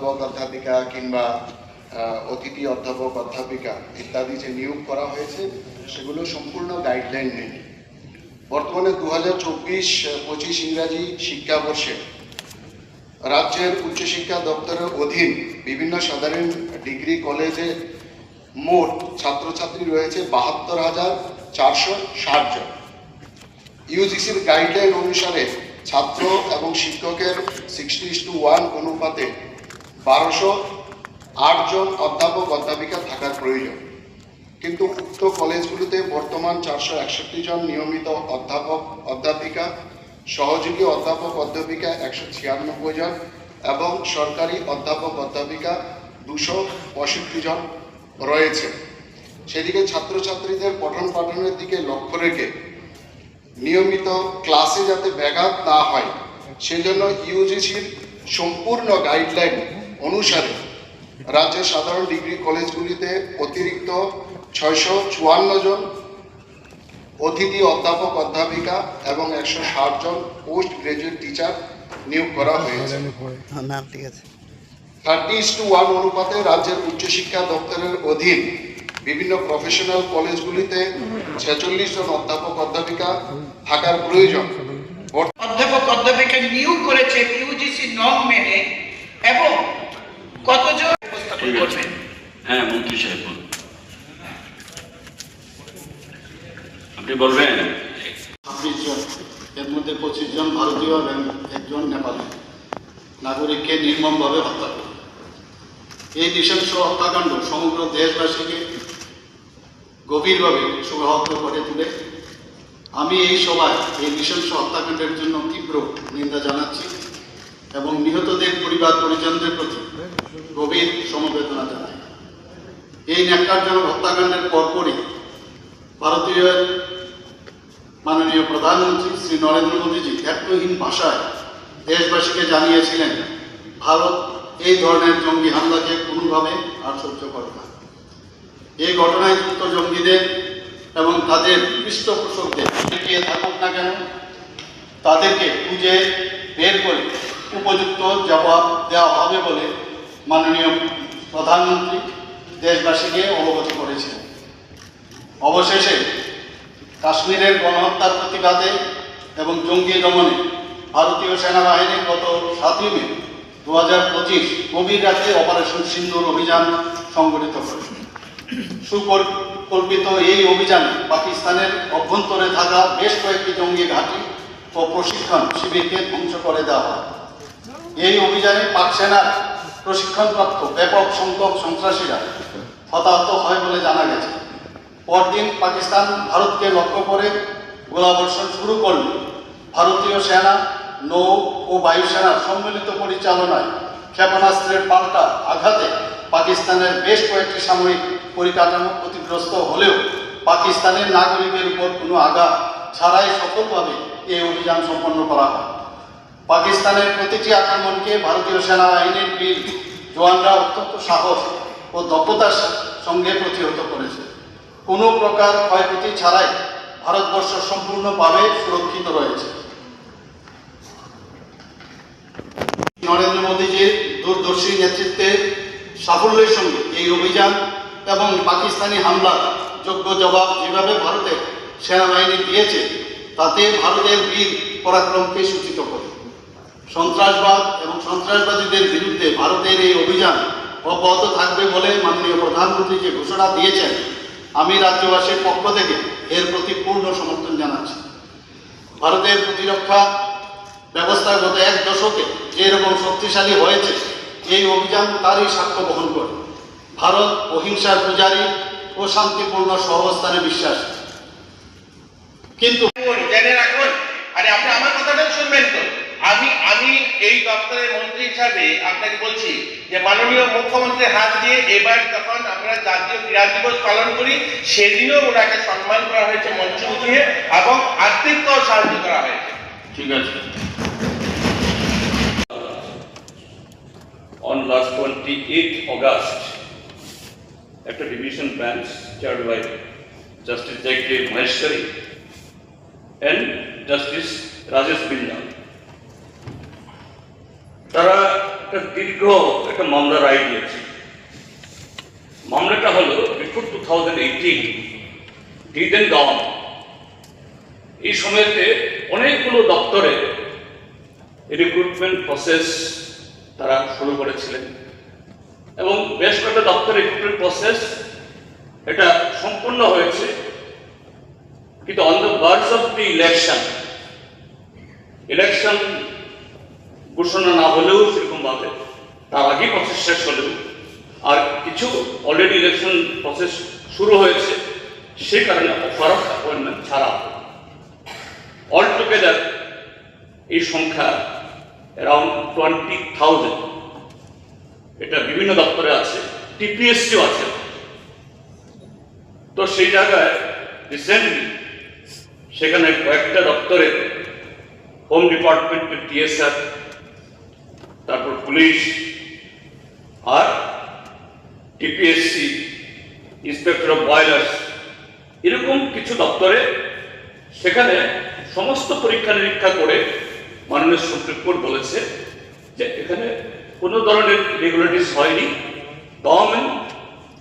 অধ্যাপক, অধ্যাপিকা কিংবা অতিথি অধ্যাপক, অধ্যাপিকা ইত্যাদি যে নিয়োগ করা হয়েছে, সেগুলো সম্পূর্ণ গাইডলাইন নেই। বর্তমানে দু হাজার চব্বিশ, পঁচিশ ইংরাজি শিক্ষাবর্ষে রাজ্যের উচ্চশিক্ষা দপ্তরের অধীন বিভিন্ন সাধারণ ডিগ্রি কলেজে মোট ছাত্রছাত্রী রয়েছে বাহাত্তর হাজার চারশো ষাট জন। ইউজিসির গাইডলাইন অনুসারে ছাত্র এবং শিক্ষকের সিক্সটি টু ওয়ান অনুপাতে বারোশো আটজন অধ্যাপক, অধ্যাপিকা থাকার প্রয়োজন। কিন্তু উক্ত কলেজগুলিতে বর্তমান চারশো একষট্টি জন নিয়মিত অধ্যাপক, অধ্যাপিকা, সহযোগী অধ্যাপক, অধ্যাপিকা একশো ছিয়ানব্বই জন এবং সরকারি অধ্যাপক, অধ্যাপিকা দুশো পঁয়ষট্টি জন রয়েছে। সেদিকে ছাত্রছাত্রীদের পঠন পাঠনের দিকে লক্ষ্য রেখে নিয়মিত ক্লাসে যাতে ব্যাঘাত না হয়, সেজন্য ইউজিসির সম্পূর্ণ গাইডলাইন অনুসারে রাজ্যের সাধারণ ডিগ্রি কলেজগুলিতে অতিরিক্ত ছয়শো চুয়ান্ন জন অতিথি অধ্যাপক অধ্যাপিকা এবং একশো ষাট জন পোস্ট গ্রাজুয়েট টিচার নিয়োগ করা হয়েছে। হ্যাঁ ম্যাম ঠিক আছে। থার্টি ইস টু ওয়ান অনুপাতে রাজ্যের উচ্চশিক্ষা দপ্তরের অধীন বিভিন্ন প্রফেশনাল কলেজগুলিতে ছেচল্লিশ জন অধ্যাপক অধ্যাপিকা থাকার প্রয়োজন। অধ্যাপক অধ্যাপিকা নিয়োগ করেছে ইউজিসি নং মেনে এবং কতজন? করবেন। হ্যাঁ মন্ত্রী সাহেব আপনি বলবেন? ছাব্বিশ জন এর মধ্যে পঁচিশ জন ভারতীয় এবং একজন নেপালি। নাগরিককে নির্মমভাবে হত্যা করে এই নৃশংস হত্যাকাণ্ড সমগ্র দেশবাসীকে গভীরভাবে শোকাহত করে তুলে। আমি এই সভায় এই নৃশংস হত্যাকাণ্ডের জন্য তীব্র নিন্দা জানাচ্ছি এবং নিহতদের পরিবার পরিজনদের প্রতি গভীর সমবেদনা জানাই এই ন্যাক্কারজনক হত্যাকাণ্ডের পরপরই ভারতীয় মাননীয় প্রধানমন্ত্রী শ্রী নরেন্দ্র মোদীজি এতহীন ভাষায় দেশবাসীকে জানিয়েছিলেন, ভারত এই ধরনের জঙ্গি হামলাকে কোনোভাবে আর সহ্য করে না। এই ঘটনায় যুক্ত জঙ্গিদের এবং তাদের পৃষ্ঠপোষকদের টিকিয়ে থাকুক না কেন, তাদেরকে খুঁজে বের করে উপযুক্ত জবাব দেওয়া হবে বলে মাননীয় প্রধানমন্ত্রী দেশবাসীকে অবগত করেছিলেন অবশেষে কাশ্মীরের গণহত্যার প্রতিবাদে এবং জঙ্গি দমনে ভারতীয় সেনাবাহিনী গত সাতই মে দু হাজার পঁচিশ গভীর রাতে অপারেশন সিন্দুর অভিযান সংগঠিত করে। সুপরিকল্পিত এই অভিযানে পাকিস্তানের অভ্যন্তরে থাকা বেশ কয়েকটি জঙ্গি ঘাঁটি ও প্রশিক্ষণ শিবিরকে ধ্বংস করে দেওয়া হয়। এই অভিযানে পাক সেনার প্রশিক্ষণপ্রাপ্ত ব্যাপক সংখ্যক সন্ত্রাসীরা হতাহত হয় বলে জানা গেছে। পরদিন পাকিস্তান ভারতকে লক্ষ্য করে গোলাবর্ষণ শুরু করলে। ভারতীয় সেনা, নৌ ও বায়ুসেনার সম্মিলিত পরিচালনায় ক্ষেপণাস্ত্রের পাল্টা আঘাতে পাকিস্তানের বেশ কয়েকটি সামরিক পরিকাঠামো ক্ষতিগ্রস্ত হলেও পাকিস্তানের নাগরিকের উপর কোনো আঘাত ছাড়াই সফলভাবে এই অভিযান সম্পন্ন করা হয়। পাকিস্তানের প্রতিটি আক্রমণকে ভারতীয় সেনাবাহিনীর বীর জওয়ানরা অত্যন্ত সাহস ও দক্ষতার সঙ্গে প্রতিহত করেছে। কোনো প্রকার ক্ষয়ক্ষতি ছাড়াই ভারতবর্ষ সম্পূর্ণভাবে সুরক্ষিত রয়েছে। নরেন্দ্র মোদীজির দূরদর্শী নেতৃত্বে সাফল্যের সঙ্গে এই অভিযান এবং পাকিস্তানি হামলার যোগ্য জবাব যেভাবে ভারতের সেনাবাহিনী দিয়েছে, তাতে ভারতের বীর পরাক্রমকে সূচিত করে। সন্ত্রাসবাদ এবং সন্ত্রাসবাদীদের বিরুদ্ধে ভারতের এই অভিযান অব্যাহত থাকবে বলে মাননীয় প্রধানমন্ত্রী যে ঘোষণা দিয়েছেন, আমি রাজ্যবাসীর পক্ষ থেকে এর প্রতি পূর্ণ সমর্থন জানাচ্ছি। ভারতের প্রতিরক্ষা ব্যবস্থা গত এক দশকে যেরকম শক্তিশালী হয়েছে, এই অভিযান তারই সাক্ষ্য বহন করে। ভারত অহিংসার পূজারী ও শান্তিপূর্ণ সহাবস্থানে বিশ্বাস। কিন্তু জেনে রাখুন, আরে আপনি আমার কথাটা শুনবেন তো। আমি আমি এই দপ্তরের মন্ত্রী হিসাবে আপনাকে বলছি যে মাননীয় মুখ্যমন্ত্রীর হাত দিয়ে এবার যখন আমরা জাতীয় ক্রীড়া দিবস পালন করি সেদিনও ওনাকে সম্মান করা হয়েছে মঞ্চ উঠিয়ে এবং আর্থিকও সাহায্য করা হয়েছে। ঠিক আছে। On last 28th August, একটা division bench chaired by Justice Jagdev Maheshwari and Justice Rajesh Bindal তারা একটা দীর্ঘ একটা মামলা রায় দিয়েছে। মামলাটা হলো বিফোর টু থাউজেন্ড এইটিন ডিডেন গাউন এই সময়তে অনেকগুলো দপ্তরে রিক্রুটমেন্ট প্রসেস তারা শুরু করেছিলেন এবং বেশ কয়েকটা দপ্তরে রিক্রুটমেন্ট প্রসেস এটা সম্পূর্ণ হয়েছে। কিন্তু on the birds of the election election ঘোষণা না হলেও সেরকমভাবে তার আগে প্রসেস শেষ হলেও, আর কিছু অলরেডি ইলেকশন প্রসেস শুরু হয়েছে সে কারণে অফার অফ অ্যাপয়েন্টমেন্ট ছাড়া অল টুগেদার এই সংখ্যা অ্যারাউন্ড টোয়েন্টি থাউজেন্ড এটা বিভিন্ন দপ্তরে আছে টিপিএসসিও আছে। তো সেই জায়গায় রিসেন্টলি সেখানে কয়েকটা দপ্তরে হোম ডিপার্টমেন্টের টিএসআর তারপর পুলিশ আর টিপিএসসি ইন্সপেক্টর অফ বয়লার্স এরকম কিছু দপ্তরে সেখানে সমস্ত পরীক্ষা নিরীক্ষা করে মাননীয় সুপ্রিম কোর্ট বলেছে যে এখানে কোনো ধরনের রেগুলেটিস হয়নি। গভর্নমেন্ট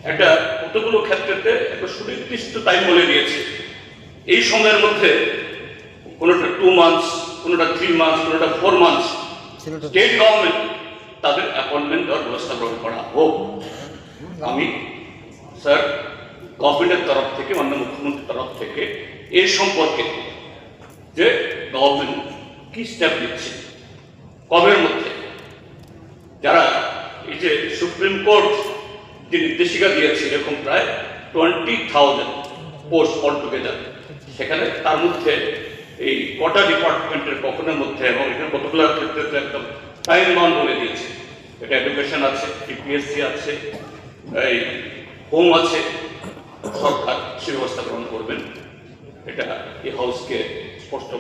একটা কতগুলো ক্ষেত্রেতে একটা সুনির্দিষ্ট টাইম বলে দিয়েছে। এই সময়ের মধ্যে কোনোটা টু মান্থস কোনোটা থ্রি মান্থস কোনোটা ফোর মান্থস স্টেট গভর্নমেন্ট তাদের অ্যাপয়েন্টমেন্ট দেওয়ার ব্যবস্থা গ্রহণ করা হোক। আমি স্যার গভর্নমেন্টের তরফ থেকে অন্য মুখ্যমন্ত্রীর তরফ থেকে এই সম্পর্কে যে গভর্নমেন্ট কি স্টেপ নিচ্ছে কবের মধ্যে যারা এই যে সুপ্রিম কোর্ট যে নির্দেশিকা দিয়েছে এরকম প্রায় twenty thousand post all together সেখানে তার মধ্যে এই কটা ডিপার্টমেন্টের কখনের মধ্যে, এবং এখানে কতগুলো ক্ষেত্রে তো একদম টাইম বাউন্ড বলে দিয়েছে। এটা এডুকেশন আছে টিপিএসসি আছে, এই হোম আছে, সরকার সে ব্যবস্থা গ্রহণ করবেন। এটা এই হাউসকে স্পষ্ট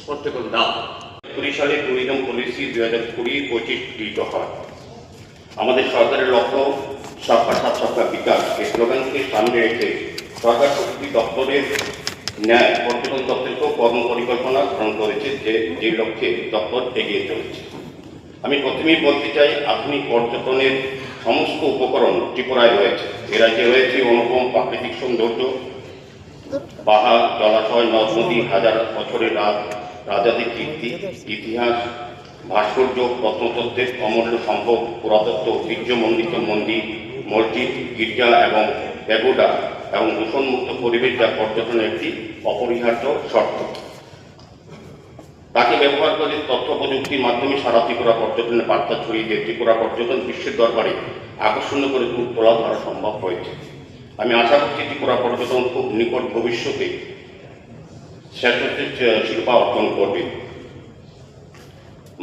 স্পষ্ট করে দাও। কুড়ি সালে ট্যুরিজম পলিসি দুই হাজার কুড়ি পঁচিশ গৃহীত হয়। আমাদের সরকারের লক্ষ্য সবকা সাত সবকা বিকাশ। এই স্লোগানকে সামনে রেখে সরকার প্রকৃতি দপ্তরের ন্যায় পর্যটন দপ্তরকেও কর্ম পরিকল্পনা গ্রহণ করেছে যে যে লক্ষ্যে দপ্তর এগিয়ে চলেছে। আমি প্রথমেই বলতে চাই, আধুনিক পর্যটনের সমস্ত উপকরণ ত্রিপুরায় রয়েছে। এ রাজ্যে রয়েছে অনুপম প্রাকৃতিক সৌন্দর্য, পাহাড়, জলাশয় নদ নদী হাজার বছরের রাত রাজাদের কীর্তি, ইতিহাস, ভাস্কর্য, প্রত্নতত্ত্বের অমূল্য সম্পদ পুরাতত্ত্ব ঐতিহ্যমণ্ডিত মন্দির, মসজিদ, গির্জা এবং প্যাগোডা এবং দূষণমুক্ত পরিবেশ যা পর্যটনের একটি অপরিহার্য শর্ত। তাকে ব্যবহার করে তথ্য প্রযুক্তির মাধ্যমে সারা ত্রিপুরা পর্যটনের বার্তা ছড়িয়ে দিয়ে ত্রিপুরা পর্যটন বিশ্বের দরবারে আকর্ষণীয় করে তুলে ধরা সম্ভব হয়েছে। আমি আশা করছি ত্রিপুরা পর্যটন খুব নিকট ভবিষ্যতে শ্রেষ্ঠ শিল্পা অর্জন করবে।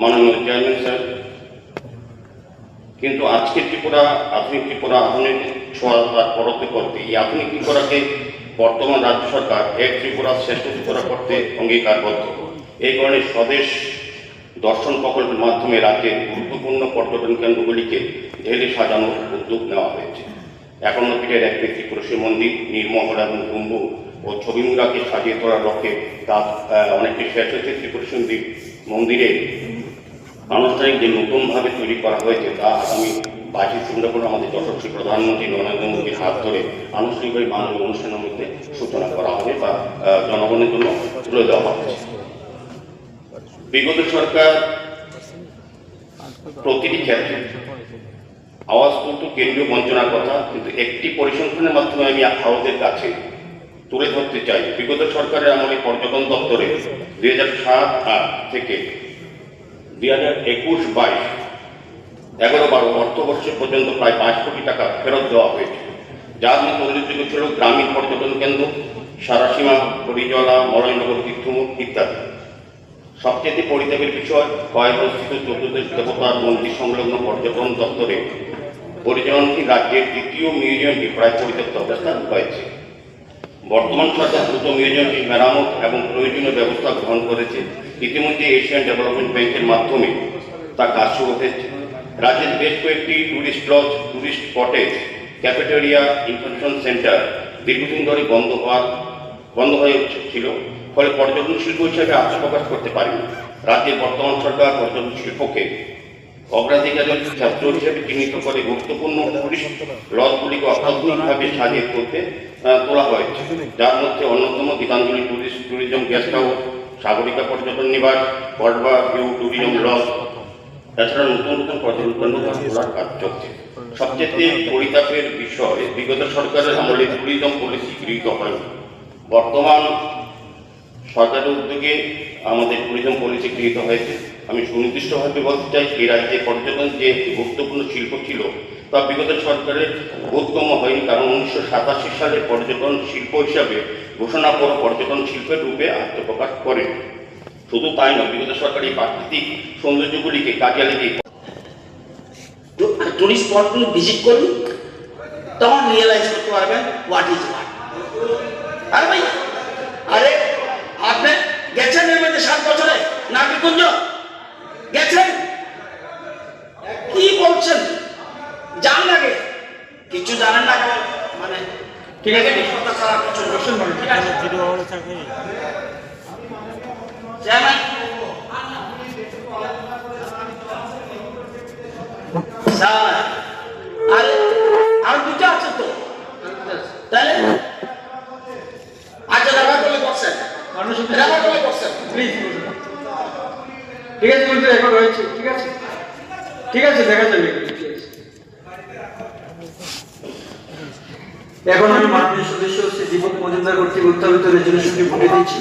মাননীয় চেয়ারম্যান স্যার, কিন্তু আজকে ত্রিপুরা, আধুনিক ত্রিপুরা আধুনিক ছোঁয়া পরতে করতে। এই আধুনিক ত্রিপুরাকে বর্তমান রাজ্য সরকার এক ত্রিপুরা শ্রেষ্ঠ ত্রিপুরা করতে অঙ্গীকারবদ্ধ। এই কারণে স্বদেশ দর্শন প্রকল্পের মাধ্যমে রাজ্যের গুরুত্বপূর্ণ পর্যটন কেন্দ্রগুলিকে ঢেলে সাজানোর উদ্যোগ নেওয়া হয়েছে। একান্ন পীঠের এক ব্যক্তি পুরুষের মন্দির নির্মহল এবং কুম্ভ ও ছবিমুরাকে সাজিয়ে তোলার লক্ষ্যে তা আহ, অনেকটি শেষ হয়েছে ত্রিপুরা মন্দিরে। আনুষ্ঠানিক যে নতুনভাবে তৈরি করা হয়েছে তা আগামী বাইশে সেপ্টেম্বর আমাদের যশস্বী প্রধানমন্ত্রী নরেন্দ্র মোদীর হাত ধরে আনুষ্ঠানিকভাবে মাননীয় অনুষ্ঠানের মধ্যে সূচনা করা হবে বা জনগণের জন্য তুলে দেওয়া হবে। বিগত সরকার প্রতিটি ক্ষেত্রে আওয়াজ করতো কেন্দ্রীয় বঞ্চনার কথা, কিন্তু একটি পরিসংখ্যানের মাধ্যমে আমি হাউসের কাছে তুলে ধরতে চাই। বিগত সরকারের আমলে পর্যটন দপ্তরে দুই হাজার সাত থেকে দুই হাজার একুশ বাইশ এগারো বারো অর্থবর্ষ পর্যন্ত প্রায় পাঁচ কোটি টাকা ফেরত দেওয়া হয়েছে। যার মধ্যে উল্লেখযোগ্য ছিল গ্রামীণ পর্যটন কেন্দ্র, সারাসীমা, হরিজলা মলয়নগর তীর্থমুখ ইত্যাদি। সবচেয়ে পরিতাপের বিষয় কয়েকস্থিত চতুর্দশ দেবতার মন্দির সংলগ্ন পর্যটন দপ্তরে পরিচালনাধীন রাজ্যের দ্বিতীয় মিউজিয়ামটি প্রায় পরিত্যক্ত অবস্থান হয়েছে। বর্তমান সরকার দ্রুত মিউজিয়ামটি মেরামত এবং প্রয়োজনীয় ব্যবস্থা গ্রহণ করেছে। ইতিমধ্যে এশিয়ান ডেভেলপমেন্ট ব্যাংকের মাধ্যমে তা কাজ শুরু হয়েছে। রাজ্যের বেশ কয়েকটি tourist lodge tourist cottage cafeteria information centre দীর্ঘদিন ধরে বন্ধ হওয়ার, বন্ধ হয়ে ছিল ফলে পর্যটন শিল্প হিসেবে আত্মপ্রকাশ করতে পারেনি। রাজ্যের বর্তমান সরকার পর্যটন শিল্পকে অগ্রাধিকারের ছাত্র হিসেবে চিহ্নিত করে গুরুত্বপূর্ণ লজগুলিকে অত্যাধুনিকভাবে সাজিয়ে তুলতে তোলা হয়েছে। যার মধ্যে অন্যতম Gitanjali tourist tourism guest house Sagarika পর্যটন নিবাস পর্বা ভিউ ট্যুরিজম লজ তাছাড়া নতুন নতুন পর্যটন খোলার কাজ চলছে। সবচেয়ে পরিতাপের বিষয় বিগত সরকারের আমলে ট্যুরিজম পলিসি গৃহীত হয়নি। বর্তমান সরকারের উদ্যোগে আমাদের ট্যুরিজম পলিসি গৃহীত হয়েছে। আমি সুনির্দিষ্টভাবে বলতে চাই এই রাজ্যে পর্যটন যে একটি গুরুত্বপূর্ণ শিল্প ছিল তা বিগত সরকারের বোধগম্য হয়নি। কারণ উনিশশো সাতাশি সালে পর্যটন শিল্প হিসাবে ঘোষণা পর পর্যটন শিল্পের রূপে আত্মপ্রকাশ করে শুধু তাই নয় বিগত সরকার এই প্রাকৃতিক সৌন্দর্যগুলিকে কাজে লাগিয়ে টুরিস্ট স্পটগুলো ভিজিট করুন তখন রিয়েলাইজ করতে পারবেন হোয়াট ইজ হোয়াট আরে ভাই আরে আপনি গেছেন এর মধ্যে সাত বছরে? নাগরিকুঞ্জ গেছেন? কি বলছেন? জান লাগে কিছু জানেন না? মানে ঠিক আছে। কথা ছাড়া কিছু রসুন বলেন ঠিক আছে। স্যার, আরে, আর দুটো আছে তো। তাহলে? আচ্ছা দেখা করলে করছেন দেখা করলে করছেন ঠিক আছে বলতে রেকর্ড হয়েছে ঠিক আছে? ঠিক আছে, দেখা যাবে। এখন আমি মাননীয় সদস্য শ্রী দীপক মজুমদার কর্তৃক উত্থাপিত রেজলিউশনটি ভোটে দিচ্ছি।